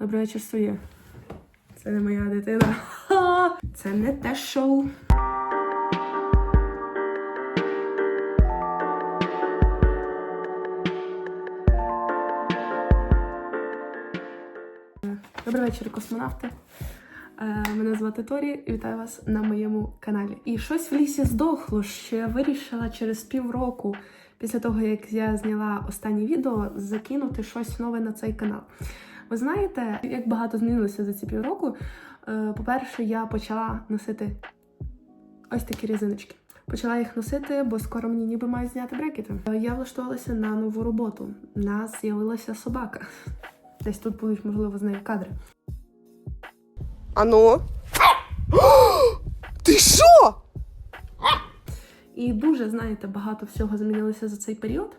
Добрий вечір, Соє. Це не моя дитина. Це не те шоу. Добрий вечір, космонавти. Е, Мене звати Торі і вітаю вас на моєму каналі. І щось в лісі здохло, що я вирішила через півроку, після того як я зняла останнє відео, закинути щось нове на цей канал. Ви знаєте, як багато змінилося за ці півроку. Е, По-перше, я почала носити ось такі різиночки. Почала їх носити, бо скоро мені ніби мають зняти брекети. Е, Я влаштувалася на нову роботу. У нас з'явилася собака. Десь тут будуть, можливо, з нею кадри. Ану. Ти що? І дуже, знаєте, багато всього змінилося за цей період.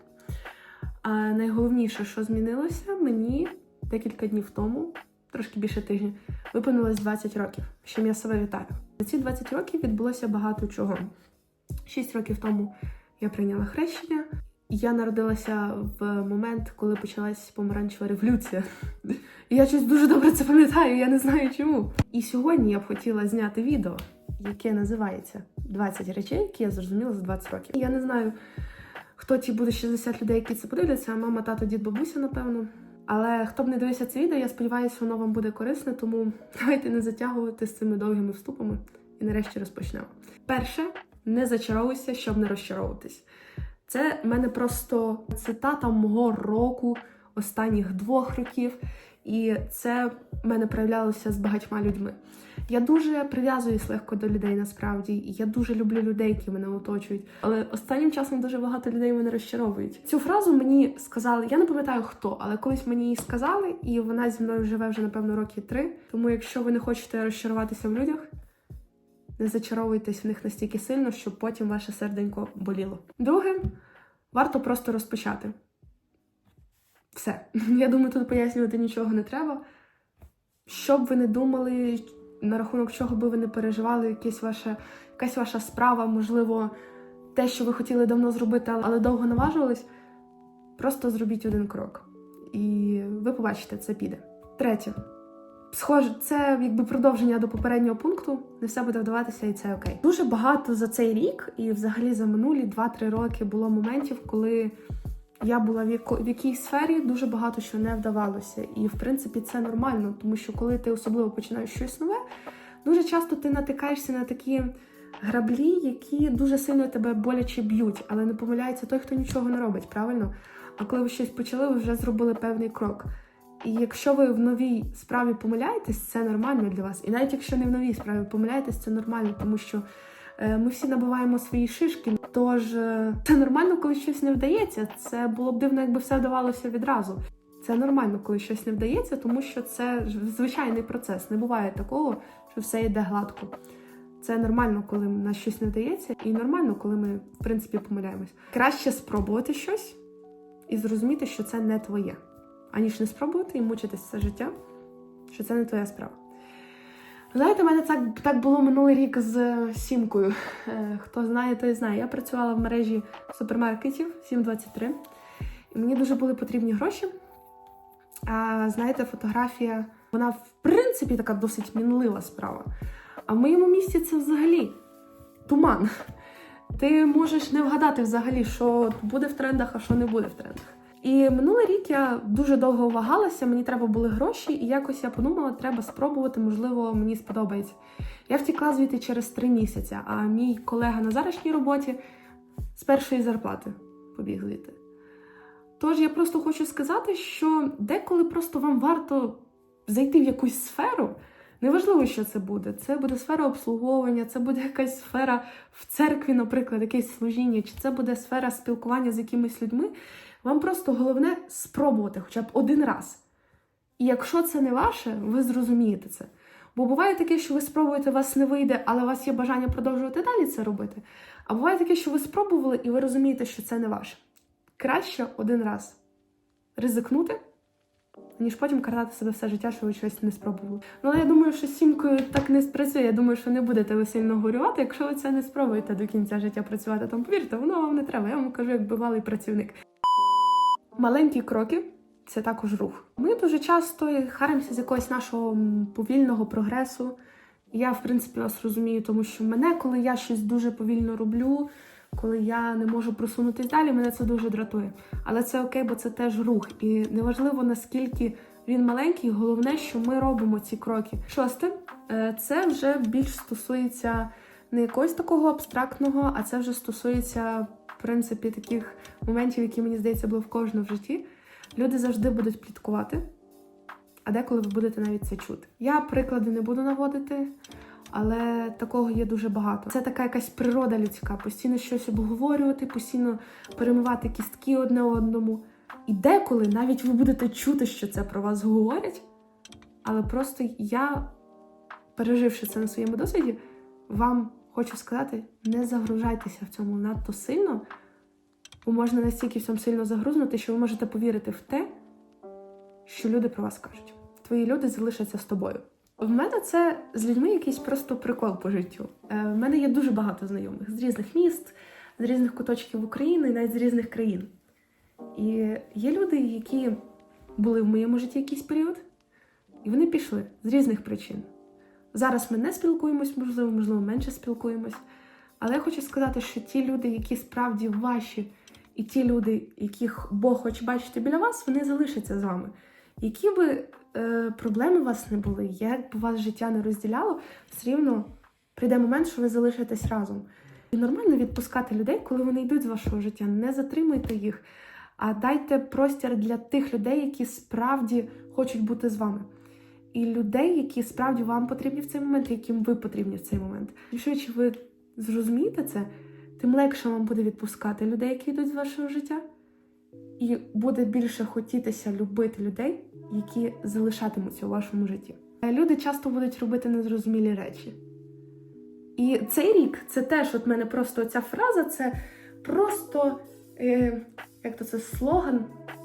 А найголовніше, що змінилося, мені декілька днів тому, трошки більше тижня, виповнилось 20 років. чим я себе вітаю. За ці 20 років відбулося багато чого. 6 років тому я прийняла хрещення. Я народилася в момент, коли почалась помаранчева революція. Я щось дуже добре це пам'ятаю, я не знаю чому. І сьогодні я б хотіла зняти відео, яке називається 20 речей, які я зрозуміла за 20 років. Я не знаю, хто ті буде 60 людей, які це подивляться, мама, тато, дід, бабуся, напевно. Але хто б не дивився це відео, я сподіваюся, воно вам буде корисне, тому давайте не затягувати з цими довгими вступами і нарешті розпочнемо. Перше, не зачаровуйся, щоб не розчаровуватись. Це в мене просто цитата мого року, останніх двох років, і це в мене проявлялося з багатьма людьми. Я дуже прив'язуюсь легко до людей насправді, і я дуже люблю людей, які мене оточують. Але останнім часом дуже багато людей мене розчаровують. Цю фразу мені сказали, я не пам'ятаю хто, але колись мені її сказали, і вона зі мною живе вже напевно роки три. Тому, якщо ви не хочете розчаруватися в людях, не зачаровуйтесь в них настільки сильно, щоб потім ваше серденько боліло. Друге, варто просто розпочати. Все. Я думаю, тут пояснювати нічого не треба. Що б ви не думали, на рахунок чого би ви не переживали, якась ваша, якась ваша справа, можливо, те, що ви хотіли давно зробити, але довго наважувались, просто зробіть один крок. І ви побачите, це піде. Третє. Схоже, це якби продовження до попереднього пункту. Не все буде вдаватися, і це окей. Дуже багато за цей рік, і взагалі за минулі 2-3 роки було моментів, коли я була в, яко... в якійсь сфері, дуже багато що не вдавалося. І в принципі це нормально, тому що коли ти особливо починаєш щось нове, дуже часто ти натикаєшся на такі граблі, які дуже сильно тебе боляче б'ють, але не помиляється той, хто нічого не робить, правильно? А коли ви щось почали, ви вже зробили певний крок. І якщо ви в новій справі помиляєтесь, це нормально для вас. І навіть якщо не в новій справі помиляєтесь, це нормально, тому що ми всі набуваємо свої шишки. Тож е, це нормально, коли щось не вдається. Це було б дивно, якби все вдавалося відразу. Це нормально, коли щось не вдається, тому що це звичайний процес. Не буває такого, що все йде гладко. Це нормально, коли на щось не вдається, і нормально, коли ми, в принципі, помиляємось. Краще спробувати щось і зрозуміти, що це не твоє аніж не спробувати і мучитись все життя, що це не твоя справа. Знаєте, у мене так, так було минулий рік з сімкою. Е, Хто знає, той знає. Я працювала в мережі супермаркетів 723, і мені дуже були потрібні гроші. А знаєте, фотографія, вона в принципі така досить мінлива справа. А в моєму місті це взагалі туман. Ти можеш не вгадати взагалі, що буде в трендах, а що не буде в трендах. І минулий рік я дуже довго вагалася, мені треба були гроші, і якось я подумала, треба спробувати, можливо, мені сподобається. Я втікла звідти через три місяці, а мій колега на зарашній роботі з першої зарплати побіг звідти. Тож я просто хочу сказати, що деколи просто вам варто зайти в якусь сферу. Неважливо, що це буде. Це буде сфера обслуговування, це буде якась сфера в церкві, наприклад, якесь служіння, чи це буде сфера спілкування з якимись людьми. Вам просто головне спробувати хоча б один раз. І якщо це не ваше, ви зрозумієте це. Бо буває таке, що ви спробуєте, у вас не вийде, але у вас є бажання продовжувати далі це робити. А буває таке, що ви спробували і ви розумієте, що це не ваше. Краще один раз ризикнути, ніж потім картати себе все життя, що ви щось не спробували. Ну, але я думаю, що сімкою так не спрацює. Я думаю, що не будете ви сильно горювати, якщо ви це не спробуєте до кінця життя працювати там. Повірте, воно вам не треба. Я вам кажу, як бивалий працівник. Маленькі кроки це також рух. Ми дуже часто харимося з якогось нашого повільного прогресу. Я, в принципі, вас розумію, тому що мене, коли я щось дуже повільно роблю, коли я не можу просунутись далі, мене це дуже дратує. Але це окей, бо це теж рух. І неважливо наскільки він маленький, головне, що ми робимо ці кроки. Шосте, е, це вже більш стосується не якогось такого абстрактного, а це вже стосується, принципі, таких моментів, які мені здається були в кожному в житті. Люди завжди будуть пліткувати, а деколи ви будете навіть це чути. Я приклади не буду наводити, але такого є дуже багато. Це така якась природа людська, постійно щось обговорювати, постійно перемивати кістки одне одному. І деколи навіть ви будете чути, що це про вас говорять. Але просто я, переживши це на своєму досвіді, вам хочу сказати: не загружайтеся в цьому надто сильно, бо можна настільки в цьому сильно загрузнути, що ви можете повірити в те, що люди про вас кажуть. Твої люди залишаться з тобою. В мене це з людьми якийсь просто прикол по життю. Е, В мене є дуже багато знайомих з різних міст, з різних куточків України, і навіть з різних країн. І є люди, які були в моєму житті якийсь період, і вони пішли з різних причин. Зараз ми не спілкуємось, можливо, можливо, менше спілкуємось. Але я хочу сказати, що ті люди, які справді ваші, і ті люди, яких Бог хоче бачити біля вас, вони залишаться з вами. Які би е, проблеми у вас не були, як б вас життя не розділяло, все рівно прийде момент, що ви залишитесь разом. І нормально відпускати людей, коли вони йдуть з вашого життя. Не затримуйте їх, а дайте простір для тих людей, які справді хочуть бути з вами. І людей, які справді вам потрібні в цей момент, і яким ви потрібні в цей момент. Чим швидше ви зрозумієте це, тим легше вам буде відпускати людей, які йдуть з вашого життя. І буде більше хотітися любити людей, які залишатимуться у вашому житті. Люди часто будуть робити незрозумілі речі. І цей рік це теж от мене просто ця фраза, це просто е, як то це слоган,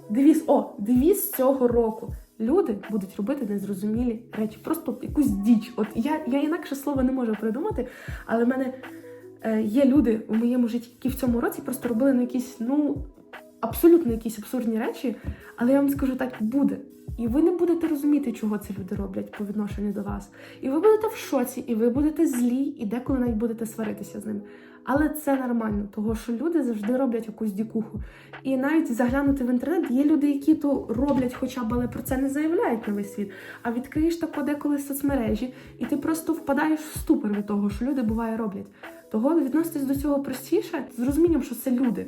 девіз, о, девіз цього року. Люди будуть робити незрозумілі речі, просто якусь діч. От я, я інакше слова не можу придумати, але в мене е, є люди у моєму житті, які в цьому році просто робили на якісь, ну, абсолютно якісь абсурдні речі, але я вам скажу так, буде. І ви не будете розуміти, чого ці люди роблять по відношенню до вас. І ви будете в шоці, і ви будете злі, і деколи навіть будете сваритися з ними. Але це нормально, того що люди завжди роблять якусь дікуху. І навіть заглянути в інтернет, є люди, які то роблять, хоча б але про це не заявляють на весь світ. А відкриєш тако деколи соцмережі, і ти просто впадаєш в ступор від того, що люди буває роблять. Того відноситись до цього простіше з розумінням, що це люди.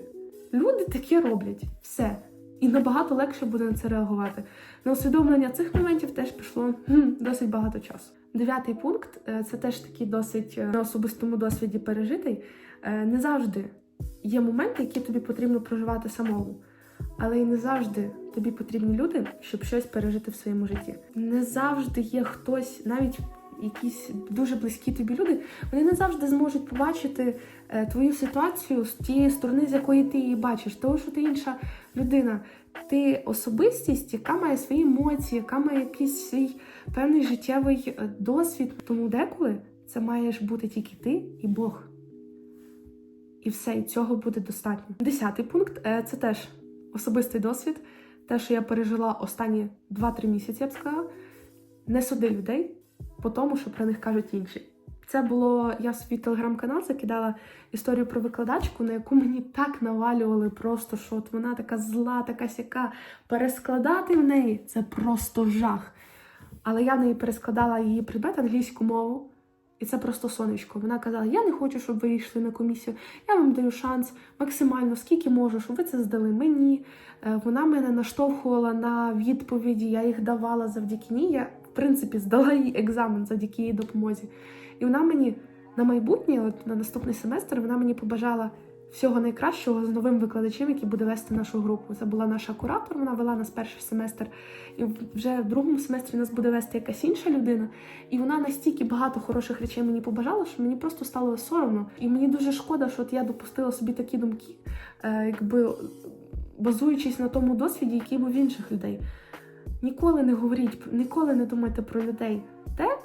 Люди таке роблять все. І набагато легше буде на це реагувати. На усвідомлення цих моментів теж пішло хм, досить багато часу. Дев'ятий пункт е, це теж такий досить е, на особистому досвіді пережитий. Е, Не завжди є моменти, які тобі потрібно проживати самому. Але і не завжди тобі потрібні люди, щоб щось пережити в своєму житті. Не завжди є хтось, навіть якісь дуже близькі тобі люди, вони не завжди зможуть побачити е, твою ситуацію з тієї сторони, з якої ти її бачиш, тому що ти інша людина. Ти особистість, яка має свої емоції, яка має якийсь свій певний життєвий е, досвід. Тому деколи це маєш бути тільки ти і Бог. І все, і цього буде достатньо. Десятий пункт е, це теж особистий досвід. Те, що я пережила останні 2-3 місяці, я б сказала. Не суди людей по тому, що про них кажуть інші. Це було я в свій телеграм-канал закидала історію про викладачку, на яку мені так навалювали, просто що от вона така зла, така сяка. Перескладати в неї це просто жах. Але я в неї перескладала її предмет англійську мову, і це просто сонечко. Вона казала: Я не хочу, щоб ви йшли на комісію. Я вам даю шанс максимально, скільки можу, щоб ви це здали мені. Е, Вона мене наштовхувала на відповіді, я їх давала завдяки ній. Я, в принципі, здала їй екзамен завдяки її допомозі. І вона мені на майбутнє, от на наступний семестр, вона мені побажала всього найкращого з новим викладачем, який буде вести нашу групу. Це була наша куратор, вона вела нас перший семестр, і вже в другому семестрі нас буде вести якась інша людина. І вона настільки багато хороших речей мені побажала, що мені просто стало соромно. І мені дуже шкода, що от я допустила собі такі думки, е, якби базуючись на тому досвіді, який був в інших людей. Ніколи не говоріть, ніколи не думайте про людей те,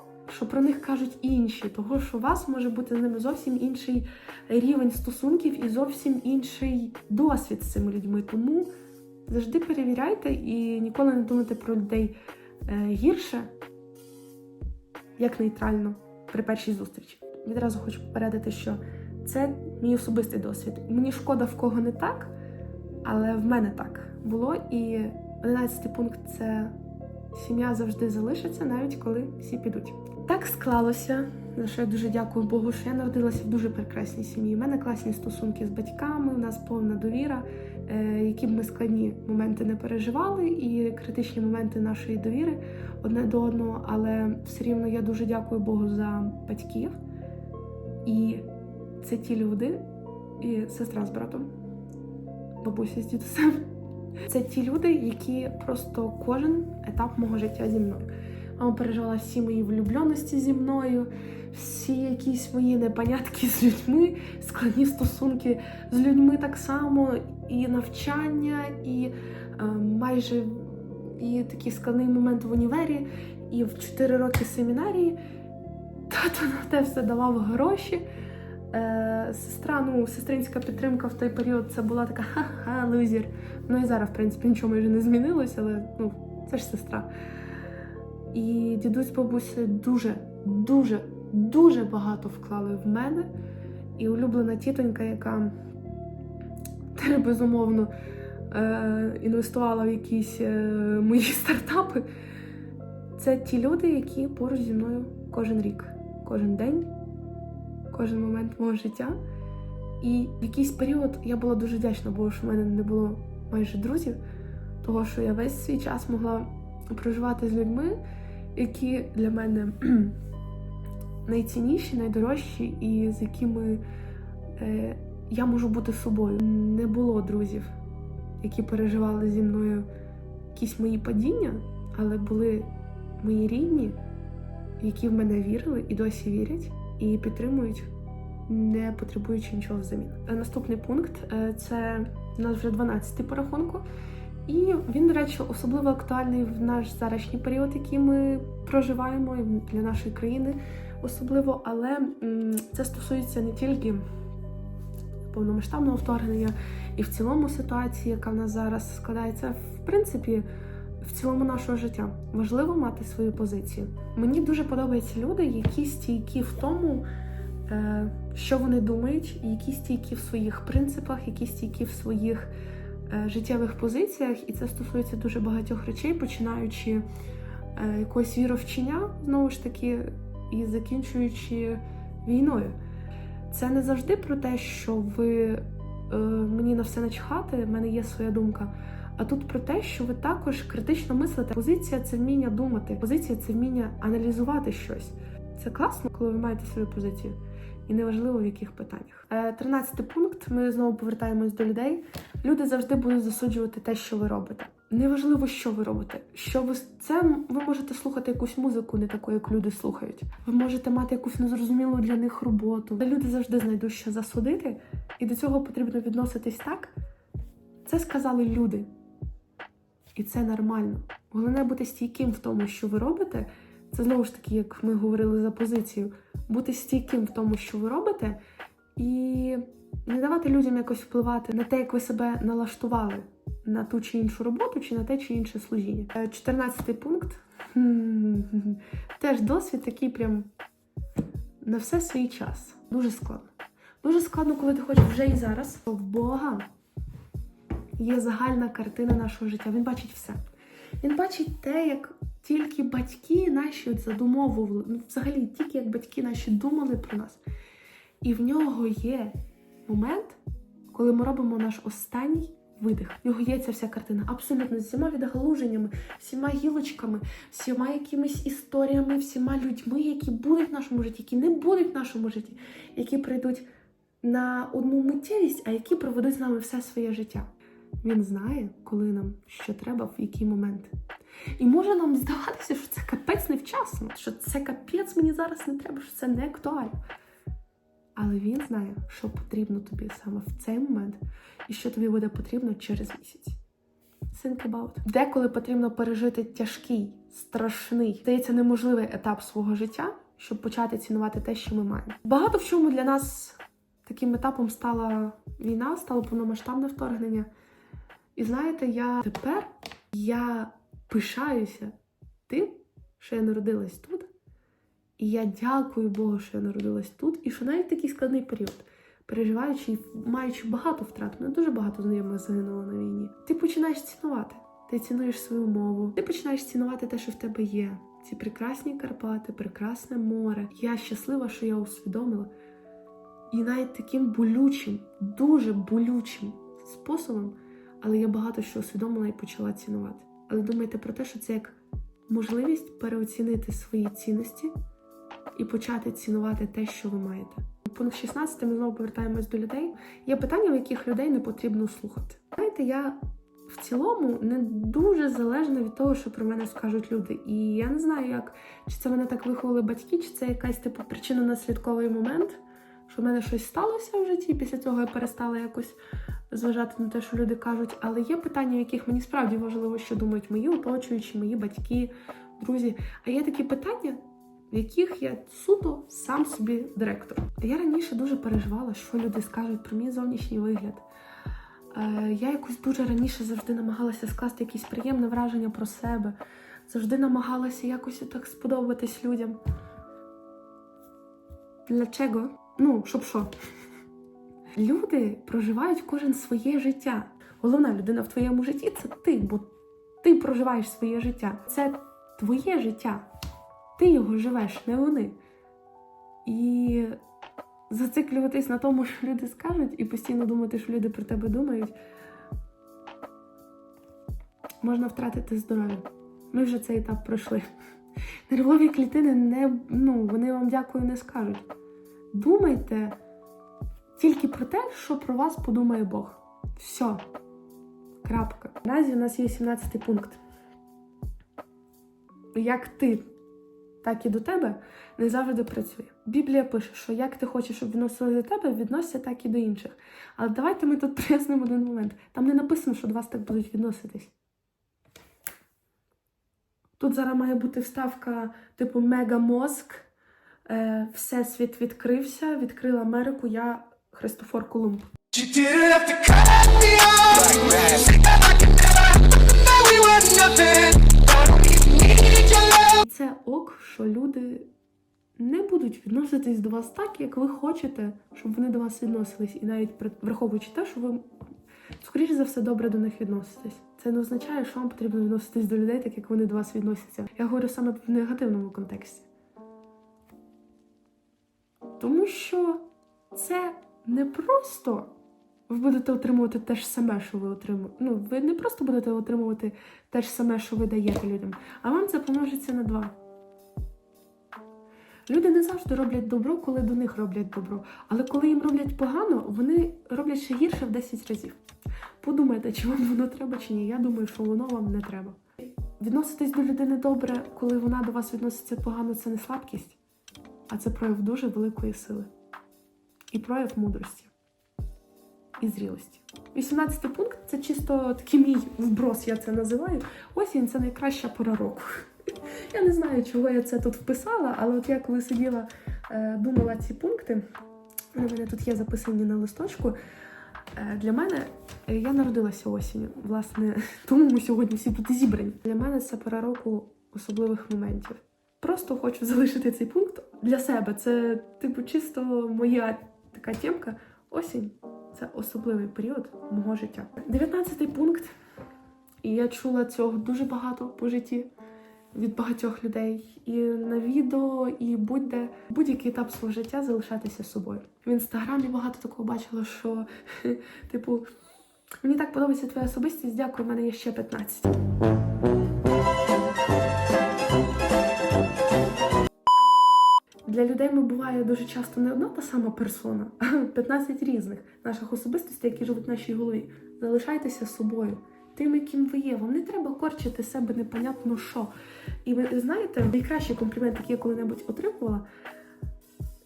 що про них кажуть інші, того що у вас може бути з ними зовсім інший рівень стосунків і зовсім інший досвід з цими людьми. Тому Завжди перевіряйте і ніколи не думайте про людей е, гірше, як нейтрально при першій зустрічі. Відразу хочу попередити, що це мій особистий досвід. Мені шкода в кого не так, але в мене так було. І 11 пункт це сім'я завжди залишиться, навіть коли всі підуть. Так склалося, за що я дуже дякую Богу, що я народилася в дуже прекрасній сім'ї. У мене класні стосунки з батьками, у нас повна довіра. Е, Які б ми складні моменти не переживали, і критичні моменти нашої довіри одне до одного, але все рівно я дуже дякую Богу за батьків. І це ті люди, і сестра з братом, бабуся з дідусем. Це ті люди, які просто кожен етап мого життя зі мною. Мама переживала всі мої влюбленості зі мною, всі якісь мої непонятки з людьми, складні стосунки з людьми так само, і навчання, і е, майже і такий складний момент в універі, і в 4 роки семінарії. Тато на те все давав гроші. Е, сестра, ну, сестринська підтримка в той період це була така ха-ха, лузір. Ну і зараз, в принципі, нічого майже не змінилося, але ну, це ж сестра. І дідусь з дуже, дуже, дуже багато вклали в мене. І улюблена тітонька, яка теж безумовно е, інвестувала в якісь е, мої стартапи. Це ті люди, які поруч зі мною кожен рік, кожен день, кожен момент мого життя. І в якийсь період я була дуже вдячна, бо що в мене не було майже друзів, того що я весь свій час могла проживати з людьми, які для мене найцінніші, найдорожчі, і з якими е, я можу бути собою. Не було друзів, які переживали зі мною якісь мої падіння, але були мої рідні, які в мене вірили і досі вірять, і підтримують, не потребуючи нічого взамін. Е, Наступний пункт е, це у нас вже 12-й по рахунку. І він, до речі, особливо актуальний в наш зарашній період, який ми проживаємо і для нашої країни особливо, але це стосується не тільки повномасштабного вторгнення і в цілому ситуації, яка в нас зараз складається, в принципі, в цілому нашого життя. Важливо мати свою позицію. Мені дуже подобаються люди, які стійкі в тому, е, що вони думають, які стійкі в своїх принципах, які стійкі в своїх життєвих позиціях, і це стосується дуже багатьох речей, починаючи е, якогось віровчення, знову ж таки, і закінчуючи війною. Це не завжди про те, що ви е, мені на все начхати, в мене є своя думка. А тут про те, що ви також критично мислите. Позиція це вміння думати, позиція це вміння аналізувати щось. Це класно, коли ви маєте свою позицію. І неважливо в яких питаннях. Е, Тринадцятий пункт. Ми знову повертаємось до людей. Люди завжди будуть засуджувати те, що ви робите. Неважливо, що ви робите. Що ви це ви можете слухати якусь музику, не таку, як люди слухають. Ви можете мати якусь незрозумілу для них роботу. Люди завжди знайдуть що засудити, і до цього потрібно відноситись так. Це сказали люди. І це нормально. Головне бути стійким в тому, що ви робите. Це знову ж таки, як ми говорили за позицію, бути стійким в тому, що ви робите, і не давати людям якось впливати на те, як ви себе налаштували на ту чи іншу роботу, чи на те чи інше служіння. Е, 14 пункт. Теж досвід такий прям на все свій час. Дуже складно. Дуже складно, коли ти хочеш вже і зараз. В Бога є загальна картина нашого життя. Він бачить все. Він бачить те, як тільки батьки наші задумовували, ну, взагалі тільки як батьки наші думали про нас. І в нього є момент, коли ми робимо наш останній видих. В нього є ця вся картина абсолютно з всіма відгалуженнями, всіма гілочками, всіма якимись історіями, всіма людьми, які будуть в нашому житті, які не будуть в нашому житті, які прийдуть на одну миттєвість, а які проведуть з нами все своє життя. Він знає, коли нам що треба, в який момент. І може нам здаватися, що це капець невчасно, що це капець мені зараз не треба, що це не актуально. Але він знає, що потрібно тобі саме в цей момент, і що тобі буде потрібно через місяць. Think about. Деколи потрібно пережити тяжкий, страшний, здається, неможливий етап свого життя, щоб почати цінувати те, що ми маємо. Багато в чому для нас таким етапом стала війна, стало повномасштабне вторгнення. І знаєте, я тепер я пишаюся тим, що я народилась тут. І я дякую Богу, що я народилась тут, і що навіть такий складний період, переживаючи і маючи багато втрат, мене дуже багато знайомих загинуло на війні. Ти починаєш цінувати. Ти цінуєш свою мову, ти починаєш цінувати те, що в тебе є. Ці прекрасні Карпати, прекрасне море. Я щаслива, що я усвідомила. І навіть таким болючим, дуже болючим способом, але я багато що усвідомила і почала цінувати. Але думайте про те, що це як можливість переоцінити свої цінності і почати цінувати те, що ви маєте. Пункт 16 ми знову повертаємось до людей. Є питання, в яких людей не потрібно слухати. Знаєте, я в цілому не дуже залежна від того, що про мене скажуть люди. І я не знаю, як чи це мене так виховали батьки, чи це якась типу причинно-наслідковий момент, що в мене щось сталося в житті. Після цього я перестала якось зважати на те, що люди кажуть. Але є питання, в яких мені справді важливо, що думають мої оточуючі, мої батьки, друзі. А є такі питання, в яких я суто сам собі директор. Я раніше дуже переживала, що люди скажуть про мій зовнішній вигляд. Е, Я якось дуже раніше завжди намагалася скласти якісь приємне враження про себе, завжди намагалася якось так сподобатись людям. Для чого? Ну, щоб що? Люди проживають кожен своє життя. Головна людина в твоєму житті це ти, бо ти проживаєш своє життя. Це твоє життя. Ти його живеш, не вони. І зациклюватись на тому, що люди скажуть, і постійно думати, що люди про тебе думають, можна втратити здоров'я. Ми вже цей етап пройшли. Нервові клітини не ну, вони вам дякую не скажуть. Думайте тільки про те, що про вас подумає Бог. Все. Крапка. Наразі у нас є 17 пункт. Як ти, так і до тебе не завжди працює. Біблія пише, що як ти хочеш, щоб відносили до тебе, відносяться так і до інших. Але давайте ми тут прояснимо один момент. Там не написано, що до вас так будуть відноситись. Тут зараз має бути вставка типу мегамозк. Е, Всесвіт відкрився, відкрила Америку. Я Христофор Колумб. Це ок, що люди не будуть відноситись до вас так, як ви хочете, щоб вони до вас відносились. І навіть при- враховуючи те, що ви, скоріше за все, добре до них відноситесь. Це не означає, що вам потрібно відноситись до людей, так як вони до вас відносяться. Я говорю саме в негативному контексті. Тому що це не просто ви будете отримувати те ж саме, що ви отримуєте. Ну, ви не просто будете отримувати те ж саме, що ви даєте людям, а вам це помножиться на два. Люди не завжди роблять добро, коли до них роблять добро. Але коли їм роблять погано, вони роблять ще гірше в 10 разів. Подумайте, чи вам воно треба, чи ні. Я думаю, що воно вам не треба. Відноситись до людини добре, коли вона до вас відноситься погано, це не слабкість, а це прояв дуже великої сили. І прояв мудрості і зрілості. 18 пункт це чисто такий мій вброс, я це називаю. Осінь це найкраща пора року. Я не знаю, чого я це тут вписала, але от я коли сиділа, е, думала ці пункти, вони мене тут є записані на листочку. Е, Для мене е, я народилася осінню, власне, тому ми сьогодні всі тут зібрані. Для мене це пора року особливих моментів. Просто хочу залишити цей пункт для себе. Це, типу, чисто моя така тємка. Осінь це особливий період мого життя. 19 пункт. І я чула цього дуже багато по житті від багатьох людей. І на відео, і будь-де будь-який етап свого життя залишатися собою. В інстаграмі багато такого бачила, що типу. Мені так подобається твоя особистість, дякую, в мене є ще 15. Для людей ми буває дуже часто не одна та сама персона, а 15 різних наших особистостей, які живуть в нашій голові. Залишайтеся собою, тим, яким ви є. Вам не треба корчити себе непонятно що. І ви знаєте, найкращий комплімент, який я коли-небудь отримувала,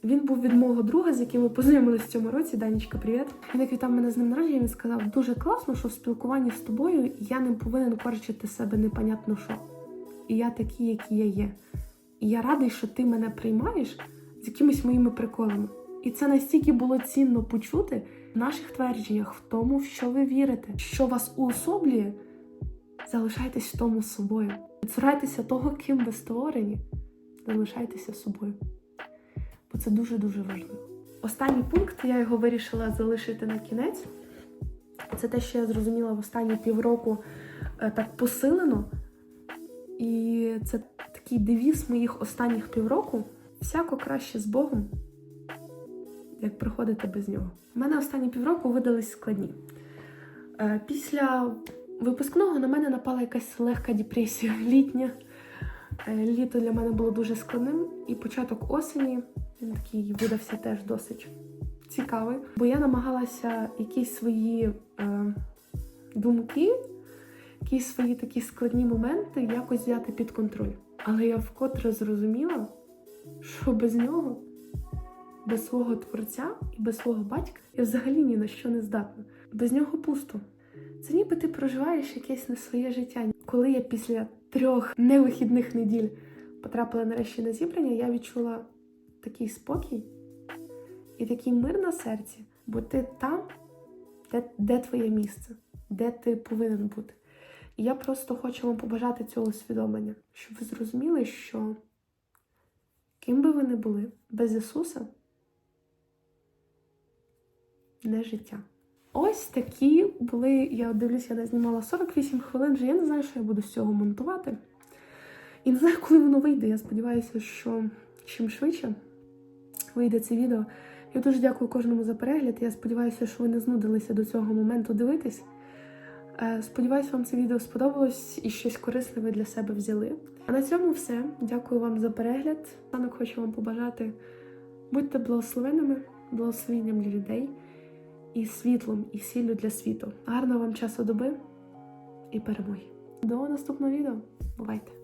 він був від мого друга, з яким ми познайомилися в цьому році. Данічка, привіт. Він як вітав мене з ним народження, він сказав: дуже класно, що в спілкуванні з тобою я не повинен корчити себе непонятно що. І я такий, який я є. І я радий, що ти мене приймаєш з якимись моїми приколами. І це настільки було цінно почути. в наших твердженнях, в тому, в що ви вірите, що вас уособлює, залишайтесь в тому собою. Цурайтеся того, ким ви створені, залишайтеся собою. Бо це дуже-дуже важливо. Останній пункт, я його вирішила залишити на кінець. Це те, що я зрозуміла в останні півроку е, так посилено. І це такий девіз моїх останніх півроку. Всяко краще з Богом, як приходити без нього. У мене останні півроку видались складні. Е, Після випускного на мене напала якась легка депресія літня. Е, Літо для мене було дуже складним, і початок осені він такий видався теж досить цікавий, бо я намагалася якісь свої е, думки, якісь свої такі складні моменти якось взяти під контроль. Але я вкотре зрозуміла, що без нього, без свого творця і без свого батька я взагалі ні на що не здатна. Без нього пусто. Це ніби ти проживаєш якесь не своє життя. Коли я після трьох невихідних неділь потрапила нарешті на зібрання, я відчула такий спокій і такий мир на серці, бо ти там, де, де твоє місце, де ти повинен бути. І я просто хочу вам побажати цього усвідомлення, щоб ви зрозуміли, що ким би ви не були, без Ісуса не життя. Ось такі були, я дивлюся, я не знімала 48 хвилин, вже я не знаю, що я буду з цього монтувати. І не знаю, коли воно вийде. Я сподіваюся, що чим швидше вийде це відео. Я дуже дякую кожному за перегляд. Я сподіваюся, що ви не знудилися до цього моменту дивитись. Е, Сподіваюся, вам це відео сподобалось і щось корисне ви для себе взяли. А на цьому все. Дякую вам за перегляд. Танок хочу вам побажати. Будьте благословенними, благословенням для людей і світлом, і сіллю для світу. Гарного вам часу доби і перемоги. До наступного відео. Бувайте!